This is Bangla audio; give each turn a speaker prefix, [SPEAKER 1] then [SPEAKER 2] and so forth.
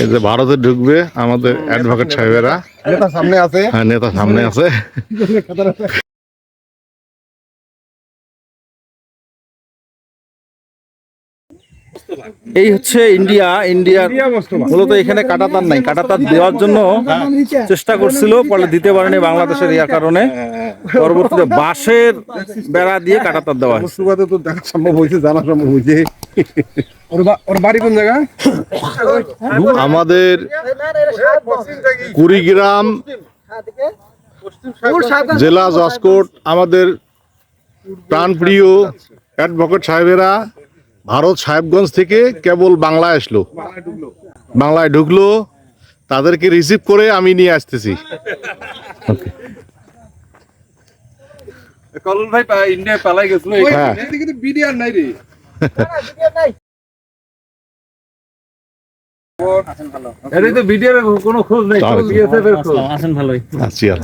[SPEAKER 1] এই যে ভারতে ঢুকবে আমাদের অ্যাডভোকেট সাহেবেরা।
[SPEAKER 2] নেতা সামনে আছে?
[SPEAKER 1] হ্যাঁ নেতা সামনে আছে।
[SPEAKER 3] এই হচ্ছে ইন্ডিয়া ইন্ডিয়ার মূলত এখানে কাটাতার নাই। কাটাতার দেওয়ার জন্য চেষ্টা করছিল পরে দিতে পারেনি বাংলাদেশের ইয়ার কারণে। পরবর্তীতে বাঁশের বেড়া দিয়ে কাটাতার দেওয়া হয়।
[SPEAKER 2] সুবাদে তো দেখা সম্ভব হয়েছে জানা সম্ভব হয়েছে।
[SPEAKER 1] আমাদের কুড়িগ্রাম জেলা জসকোট আমাদের প্রাণপ্রিয় অ্যাডভোকেট সাহেবেরা ভারত সাহেবগঞ্জ থেকে কেবল বাংলায় আসলো। বাংলায় ঢুকলো। তাদেরকে রিসিভ করে আমি নিয়ে আসতেছি।
[SPEAKER 4] কলল ভাই ইন্ডিয়ায় পালাই গেছিল।
[SPEAKER 1] হ্যাঁ।
[SPEAKER 2] বিডিআর নাই রে।
[SPEAKER 4] এর তো ভিডিওর কোনো খোঁজ নেই বিএসএফ এর খোঁজ।
[SPEAKER 1] আছি আর